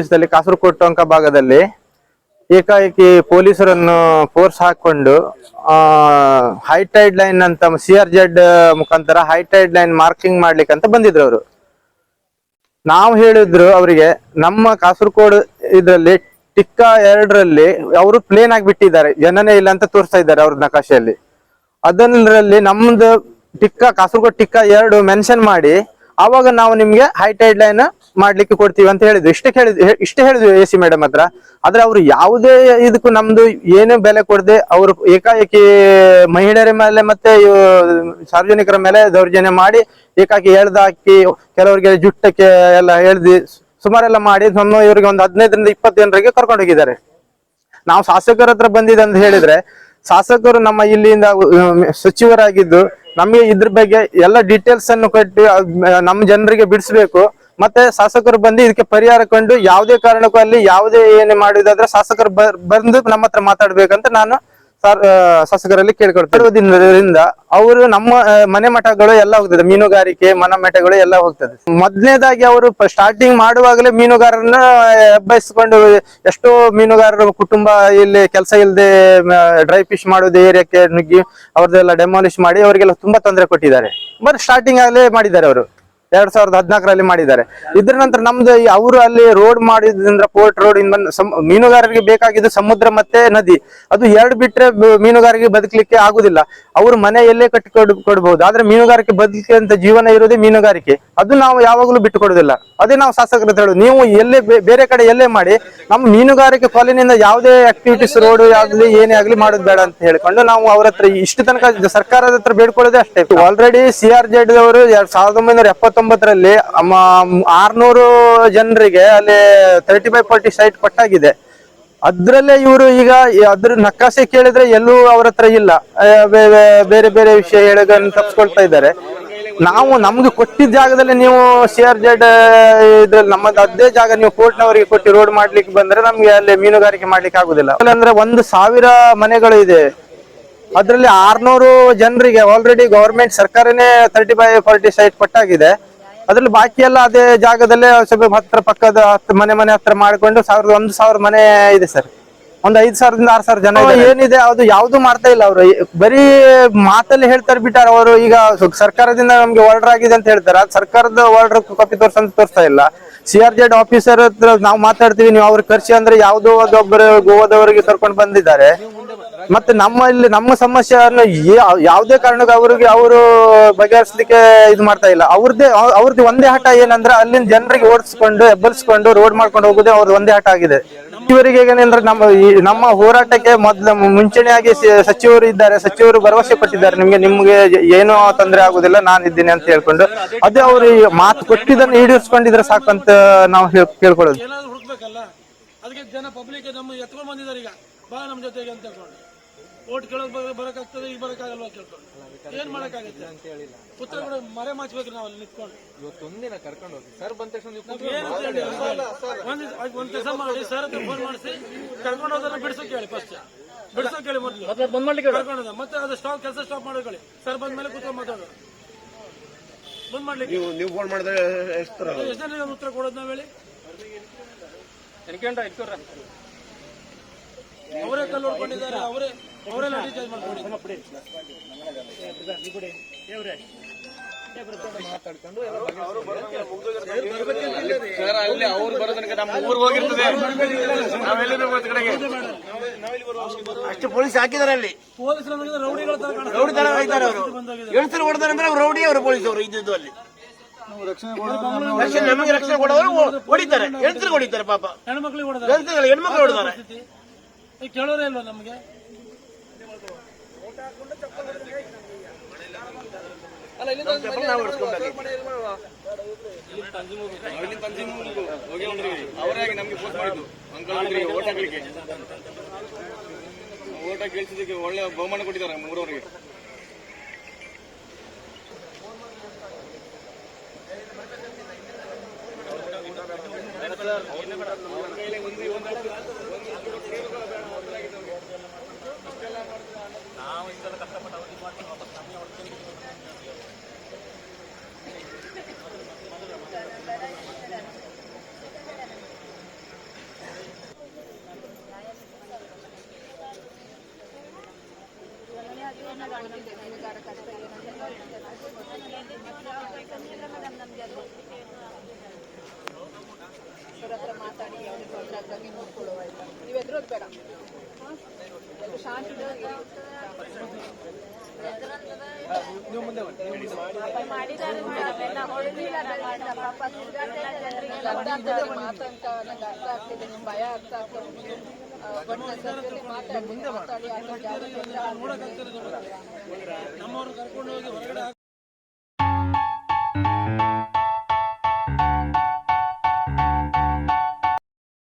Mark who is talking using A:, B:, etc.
A: ದೇಶದಲ್ಲಿ ಕಾಸರಗೋಡು ಟೊಂಕ ಭಾಗದಲ್ಲಿ ಏಕಾಏಕಿ ಪೊಲೀಸರನ್ನು ಫೋರ್ಸ್ ಹಾಕೊಂಡು ಹೈಟೈಡ್ ಲೈನ್ ಅಂತ ಸಿ ಆರ್ ಜೆಡ್ ಮುಖಾಂತರ ಹೈಟೈಡ್ ಲೈನ್ ಮಾರ್ಕಿಂಗ್ ಮಾಡ್ಲಿಕ್ಕೆ ಅಂತ ಬಂದಿದ್ರು ಅವರು. ನಾವು ಹೇಳಿದ್ರು ಅವರಿಗೆ, ನಮ್ಮ ಕಾಸರಗೋಡ್ ಇದರಲ್ಲಿ ಟಿಕ್ಕ ಎರಡರಲ್ಲಿ ಅವರು ಪ್ಲೇನ್ ಆಗಿ ಬಿಟ್ಟಿದ್ದಾರೆ, ಜನನೇ ಇಲ್ಲ ಅಂತ ತೋರಿಸ್ತಾ ಇದ್ದಾರೆ ಅವ್ರ ನಕಾಶೆಯಲ್ಲಿ ಅದರಲ್ಲಿ ನಮ್ದು ಟಿಕ್ಕ, ಕಾಸರಗೋಡ್ ಟಿಕ್ಕ ಎರಡು ಮೆನ್ಷನ್ ಮಾಡಿ ಅವಾಗ ನಾವು ನಿಮ್ಗೆ ಹೈಟೈಡ್ ಲೈನ್ ಮಾಡ್ಲಿಕ್ಕೆ ಕೊಡ್ತೀವಿ ಅಂತ ಹೇಳಿದ್ವಿ ಇಷ್ಟಕ್ಕೆ ಹೇಳಿದ್ವಿ ಇಷ್ಟೇ ಹೇಳಿದ್ವಿ ಎ ಸಿ ಮೇಡಮ್ ಹತ್ರ. ಆದ್ರೆ ಅವ್ರು ಯಾವುದೇ ಇದಕ್ಕೂ ನಮ್ದು ಏನೇ ಬೆಲೆ ಕೊಡದೆ ಅವರು ಏಕಾಏಕಿ ಮಹಿಳೆಯರ ಮೇಲೆ ಮತ್ತೆ ಸಾರ್ವಜನಿಕರ ಮೇಲೆ ದೌರ್ಜನ್ಯ ಮಾಡಿ ಏಕಾಕಿ ಎಳ್ದಾಕಿ ಕೆಲವರಿಗೆ ಜುಟ್ಟಕ್ಕೆ ಎಲ್ಲ ಎಳ್ದಿ ಸುಮಾರೆಲ್ಲ ಮಾಡಿ ನಮ್ಮ ಇವರಿಗೆ ಒಂದು ಹದಿನೈದರಿಂದ ಇಪ್ಪತ್ತು ಜನರಿಗೆ ಕರ್ಕೊಂಡು ಹೋಗಿದ್ದಾರೆ. ನಾವು ಶಾಸಕರ ಹತ್ರ ಬಂದಿದೆ ಅಂತ ಹೇಳಿದ್ರೆ ಶಾಸಕರು ನಮ್ಮ ಇಲ್ಲಿಂದ ಸಚಿವರಾಗಿದ್ದು ನಮಗೆ ಇದ್ರ ಬಗ್ಗೆ ಎಲ್ಲ ಡೀಟೇಲ್ಸ್ ಅನ್ನು ಕೊಟ್ಟು ನಮ್ಮ ಜನರಿಗೆ ಬಿಡಿಸ್ಬೇಕು. ಮತ್ತೆ ಶಾಸಕರು ಬಂದು ಇದಕ್ಕೆ ಪರಿಹಾರ ಕಂಡು ಯಾವುದೇ ಕಾರಣಕ್ಕೂ ಅಲ್ಲಿ ಯಾವುದೇ ಏನೇ ಮಾಡಿದಾದ್ರೆ ಶಾಸಕರು ಬಂದು ನಮ್ಮ ಹತ್ರ ಮಾತಾಡ್ಬೇಕಂತ ನಾನು ಶಾಸಕರಲ್ಲಿ ಕೇಳ್ಕೊಳ್ತಿರೋದ್ರಿಂದ ಅವರು ನಮ್ಮ ಮನೆ ಮಠಗಳು ಎಲ್ಲ ಹೋಗ್ತದೆ. ಮೀನುಗಾರಿಕೆ, ಮನ ಮಠಗಳು ಎಲ್ಲ ಹೋಗ್ತದೆ. ಮೊದಲನೇದಾಗಿ ಅವರು ಸ್ಟಾರ್ಟಿಂಗ್ ಮಾಡುವಾಗಲೇ ಮೀನುಗಾರರನ್ನ ಹೆಬ್ಬಾಯಿಸ್ಕೊಂಡು ಎಷ್ಟೋ ಮೀನುಗಾರರ ಕುಟುಂಬ ಇಲ್ಲಿ ಕೆಲಸ ಇಲ್ಲದೆ ಡ್ರೈ ಫಿಶ್ ಮಾಡೋದು ಏರಿಯಾಕ್ಕೆ ನುಗ್ಗಿ ಅವ್ರದ್ದೆಲ್ಲ ಡೆಮಾಲಿಷ್ ಮಾಡಿ ಅವರಿಗೆಲ್ಲ ತುಂಬಾ ತೊಂದರೆ ಕೊಟ್ಟಿದ್ದಾರೆ. ಬಟ್ ಸ್ಟಾರ್ಟಿಂಗ್ ಆಗಲೇ ಮಾಡಿದ್ದಾರೆ ಅವರು. ಎರಡ್ ಸಾವಿರದ ಹದಿನಾಲ್ಕರಲ್ಲಿ ಮಾಡಿದ್ದಾರೆ. ಇದ್ರ ನಂತರ ನಮ್ದು ಅವರು ಅಲ್ಲಿ ರೋಡ್ ಮಾಡಿದ್ರಿಂದ ಪೋರ್ಟ್ ರೋಡ್ ಮೀನುಗಾರರಿಗೆ ಬೇಕಾಗಿದ್ದು ಸಮುದ್ರ ಮತ್ತೆ ನದಿ. ಅದು ಎರಡು ಬಿಟ್ರೆ ಮೀನುಗಾರಿಕೆ ಬದುಕಲಿಕ್ಕೆ ಆಗುದಿಲ್ಲ. ಅವ್ರ ಮನೆಯಲ್ಲೇ ಕಟ್ಟಿ ಕೊಡ್ ಕೊಡ್ಬಹುದು ಆದ್ರೆ ಮೀನುಗಾರಿಕೆ ಬದುಕಿ ಅಂತ ಜೀವನ ಇರೋದೇ ಮೀನುಗಾರಿಕೆ. ಅದು ನಾವು ಯಾವಾಗಲೂ ಬಿಟ್ಟು ಕೊಡುದಿಲ್ಲ ಅದೇ ನಾವು ಶಾಸಕರ ಹೇಳುದು. ನೀವು ಎಲ್ಲೇ ಬೇರೆ ಕಡೆ ಎಲ್ಲೇ ಮಾಡಿ, ನಮ್ಮ ಮೀನುಗಾರಿಕೆ ಕಾಲೋನಿಯಿಂದ ಯಾವುದೇ ಆಕ್ಟಿವಿಟೀಸ್ ರೋಡ್ ಆಗ್ಲಿ, ಏನೇ ಆಗ್ಲಿ ಮಾಡೋದು ಬೇಡ ಅಂತ ಹೇಳ್ಕೊಂಡು ನಾವು ಅವ್ರ ಹತ್ರ ಇಷ್ಟು ತನಕ ಸರ್ಕಾರದ ಹತ್ರ ಬೇಡ್ಕೊಳ್ಳೋದೇ ಅಷ್ಟೇ. ಆಲ್ರೆಡಿ ಸಿ ಆರ್ ಜೆಡ್ ಅವರು ಸಾವಿರದ ಒಂಬೈನೂರ ಎಪ್ಪತ್ತೊಂಬತ್ತರಲ್ಲಿ ಆರ್ನೂರು ಜನರಿಗೆ ಅಲ್ಲಿ ತರ್ಟಿ ಫೈವ್ ಫಾರ್ಟಿ ಸೈಟ್ ಕೊಟ್ಟಾಗಿದೆ ಅದ್ರಲ್ಲೇ ಇವರು ಈಗ ಅದ್ರ ನಕ್ಕಾಸೆ ಕೇಳಿದ್ರೆ ಎಲ್ಲೂ ಅವ್ರ ಹತ್ರ ಇಲ್ಲ. ಬೇ- ಬೇ- ಬೇರೆ ಬೇರೆ ವಿಷಯ ಹೇಳೋದನ್ನು ತಪ್ಪಿಸ್ಕೊಳ್ತಾ ಇದ್ದಾರೆ. ನಾವು ನಮ್ಗೆ ಕೊಟ್ಟಿದ್ದ ಜಾಗದಲ್ಲಿ ನೀವು ಸಿ ಆರ್ ಜೆಡ್ ಇದ್ರಲ್ಲಿ ನಮ್ಮದು ಅದೇ ಜಾಗ ನೀವು ಕೋರ್ಟ್ನವರಿಗೆ ಕೊಟ್ಟು ರೋಡ್ ಮಾಡ್ಲಿಕ್ಕೆ ಬಂದ್ರೆ ನಮ್ಗೆ ಅಲ್ಲಿ ಮೀನುಗಾರಿಕೆ ಮಾಡ್ಲಿಕ್ಕೆ ಆಗುದಿಲ್ಲ. ಅಂದ್ರೆ ಒಂದು ಸಾವಿರ ಮನೆಗಳು ಇದೆ. ಅದ್ರಲ್ಲಿ ಆರ್ನೂರು ಜನರಿಗೆ ಆಲ್ರೆಡಿ ಗವರ್ಮೆಂಟ್ ಸರ್ಕಾರನೇ ತರ್ಟಿ ಫೈವ್ ಫಾರ್ಟಿ ಸೈಟ್ ಕೊಟ್ಟಾಗಿದೆ ಅದ್ರಲ್ಲಿ ಬಾಕಿ ಎಲ್ಲ ಅದೇ ಜಾಗದಲ್ಲೇ ಸ್ವಲ್ಪ ಹತ್ರ ಪಕ್ಕದ ಮನೆ ಮನೆ ಹತ್ರ ಮಾಡಿಕೊಂಡು ಸಾವಿರದ ಒಂದು ಸಾವಿರ ಮನೆ ಇದೆ ಸರ್. ಒಂದ್ ಐದ್ ಸಾವಿರದಿಂದ ಆರ್ ಸಾವಿರ ಜನ. ಏನಿದೆ? ಅದು ಯಾವ್ದು ಮಾಡ್ತಾ ಇಲ್ಲ ಅವರು? ಬರೀ ಮಾತಲ್ಲಿ ಹೇಳ್ತಾರೆ ಬಿಟ್ಟಾರ ಅವರು. ಈಗ ಸರ್ಕಾರದಿಂದ ನಮ್ಗೆ ಆರ್ಡರ್ ಆಗಿದೆ ಅಂತ ಹೇಳ್ತಾರೆ. ಅದು ಸರ್ಕಾರದ ಆರ್ಡರ್ ಕಾಪಿ ತೋರ್ಸಂತ ತೋರಿಸ್ತಾ ಇಲ್ಲ. ಸಿ ಆರ್ ಜೆಡ್ ಆಫೀಸರ್ ಹತ್ರ ನಾವು ಮಾತಾಡ್ತೀವಿ ನೀವು ಅವ್ರ ಕರ್ಸಿ ಅಂದ್ರೆ ಯಾವ್ದೋ ಒಬ್ಬರು ಗೋವಾದವರಿಗೆ ಕರ್ಕೊಂಡು ಬಂದಿದ್ದಾರೆ. ಮತ್ತೆ ನಮ್ಮ ಇಲ್ಲಿ ನಮ್ಮ ಸಮಸ್ಯೆಯನ್ನು ಯಾವುದೇ ಕಾರಣಕ್ಕೂ ಅವರಿಗೆ ಅವರು ಬಗೆಹರಿಸಲಿಕ್ಕೆ ಇದು ಮಾಡ್ತಾ ಇಲ್ಲ. ಅವ್ರದ್ದೇ ಅವ್- ಅವ್ರದ್ದು ಒಂದೇ ಹಠ ಏನಂದ್ರೆ ಅಲ್ಲಿನ ಜನರಿಗೆ ಓಡಿಸ್ಕೊಂಡು, ಎಬ್ಬಲ್ಸ್ಕೊಂಡು, ರೋಡ್ ಮಾಡ್ಕೊಂಡು ಹೋಗೋದೇ ಅವ್ರದ್ದು ಒಂದೇ ಹಠ ಆಗಿದೆ. ಇವರಿಗೆ ಏನಂದ್ರೆ ನಮ್ಮ ನಮ್ಮ ಹೋರಾಟಕ್ಕೆ ಮೊದ್ಲು ಮುಂಚೂಣಿಯಾಗಿ ಸಚಿವರು ಇದ್ದಾರೆ, ಸಚಿವರು ಭರವಸೆ ಕೊಟ್ಟಿದ್ದಾರೆ. ನಿಮ್ಗೆ ನಿಮ್ಗೆ ಏನು ತೊಂದರೆ ಆಗುದಿಲ್ಲ, ನಾನು ಇದ್ದೀನಿ ಅಂತ ಹೇಳ್ಕೊಂಡು. ಅದೇ ಅವರು ಮಾತು ಕೊಟ್ಟಿದ್ದನ್ನು ಈಡೇರಿಸ್ಕೊಂಡಿದ್ರೆ ಸಾಕಂತ ನಾವು ಕೇಳ್ಕೊಳ್ಳೋದು.
B: ಅದಕ್ಕೆ ಜನ ಪಬ್ಲಿಕ್ ನಮ್ಮ ಎತ್ಕೊಂಡ್ ಬಂದಿದ್ದಾರೆ ಈಗ. ಬಾ ನಮ್ಮ ಜೊತೆಗೆ ಅಂತ ಹೇಳ್ಕೊಂಡು. ಓಟ್ ಕೇಳೋದು ಬರ- ಬರಕ್ಕಾಗ್ತದೆ ಈಗ ಬರಕಾಗಲ್ವಾ ಕೇಳ್ಕೊಂಡು ಏನ್ ಮಾಡಕ್ಕಾಗತ್ತೆ? ಉತ್ತರ ಕೂಡ ಮರೆ ಮಾಚ್ಬೇಕು ನಾವು ಅಲ್ಲಿ ನಿಂತ್ಕೊಂಡು
C: ಇವತ್ತೊಂದಿನ ಕರ್ಕೊಂಡು ಹೋಗಿ. ಸರ್ ಬಂದ ತಕ್ಷಣ ನೀವು
B: ನಮ್ಗೆ ಏನು ಅಂತ ಹೇಳಿ? ಒಂದ್ ಒಂದ್ ಕೆಲಸ ಮಾಡಿ ಸರ್ ಹತ್ರ ಫೋನ್ ಮಾಡಿಸಿ. ಕರ್ಕೊಂಡು ಹೋದ್ರೆ ಬಿಡಿಸೋ ಹೇಳಿ ಫಸ್ಟ್ ಬಿಡಿಸೋ ಕೇಳಿ ಮೊದಲು. ಬಂದ್ ಮಾಡ್ಲಿಕ್ಕೆ ಕರ್ಕೊಂಡು ಹೋದ. ಮತ್ತೆ ಅದು ಸ್ಟಾಪ್ ಕೆಲಸ ಸ್ಟಾಪ್ ಮಾಡೋಕೊಳ್ಳಿ ಸರ್ ಬಂದ ಮೇಲೆ ಕೂತ್ಕೊಂಡು ಮಾತಾಡೋದು. ಬಂದ್ ಮಾಡ್ಲಿಕ್ಕೆ.
D: ನೀವು ನೀವು ಫೋನ್ ಮಾಡಿದ್ರೆ ಎಷ್ಟು ತರ
B: ಎಷ್ಟು ಜನ ಉತ್ತರ ಕೊಡೋದು ನಾವ್ ಹೇಳಿ? ಅವರೇ ಕಲ್ಲು ಹೊಡ್ಕೊಂಡಿದ್ದಾರೆ ಅವರೇ ಅವರೇ ಲಾಠಿ ಚಾರ್ಜ್
D: ಅಲ್ಲಿ ನಮ್ಮ ಹೋಗಿರ್ತದೆ. ಕಡೆಗೆ. ಅಷ್ಟು ಪೊಲೀಸ್ ಹಾಕಿದಾರೆ ಅಲ್ಲಿ.
B: ಪೊಲೀಸರು ನಮಗೆ ರೌಡಿಗಳ ತರ ಕಾಣ್ತಾರೆ.
D: ರೌಡಿ ತರ ಇದ್ದಾರೆ ಅವರು. ಹೇಳ್ತಾರೆ ಹೊಡೆದಾರೆ ಅಂದ್ರೆ ಅವ್ರು ರೌಡಿ ಅವರು ಪೊಲೀಸ್ ಅವರು ಇದ್ದಿದ್ದು ಅಲ್ಲಿ. ರಕ್ಷಣೆ ನಮಗೆ ರಕ್ಷಣೆ ಕೊಡೋರು ಹೊಡಿತಾರೆ. ಹೇಳ್ತಾರೆ ಹೊಡಿತಾರೆ ಪಾಪ. ಹೆಣ್ಮಕ್ಳು ಹೆಣ್ಮಕ್ಳು ಹೊಡೆದಾರೆ.
B: ಕೇಳೋರೇ ಇಲ್ವಾ ನಮಗೆ?
D: ನಮಗೆ ಓಟ ಕೇಳಿಸಿದ್ದಕ್ಕೆ ಒಳ್ಳೆ ಬಹುಮಾನ ಕೊಟ್ಟಿದ್ದಾರೆ ಮೂರವರಿಗೆ ಒಂದು
E: ಗೊತ್ತಿದೆ ಮೀನುಗಾರ ಕಷ್ಟ ಏನಂತ ಸರ್ ಹತ್ರ ಮಾತಾಡಿ ಅವ್ರಿಗೆ ತೊಂದರೆ ಆಗ್ದಂಗೆ ನೋಡ್ಕೊಳ್ಳುವ ಆಯ್ತಾ ನೀವು ಎದುರೋದು ಬೇಡ ಎಲ್ಲರೂ ಶಾಂತಿಯಾಗಿ ಮಾತಂತ ನಂಗೆ ಅರ್ಥ ಆಗ್ತಿದೆ ನಿಮ್ ಭಯ ಅರ್ಥ ಆಗ್ತದೆ
B: ನಮ್ಮವ್ರು ಕರ್ಕೊಂಡು ಹೋಗಿ ಹೊರಗಡೆ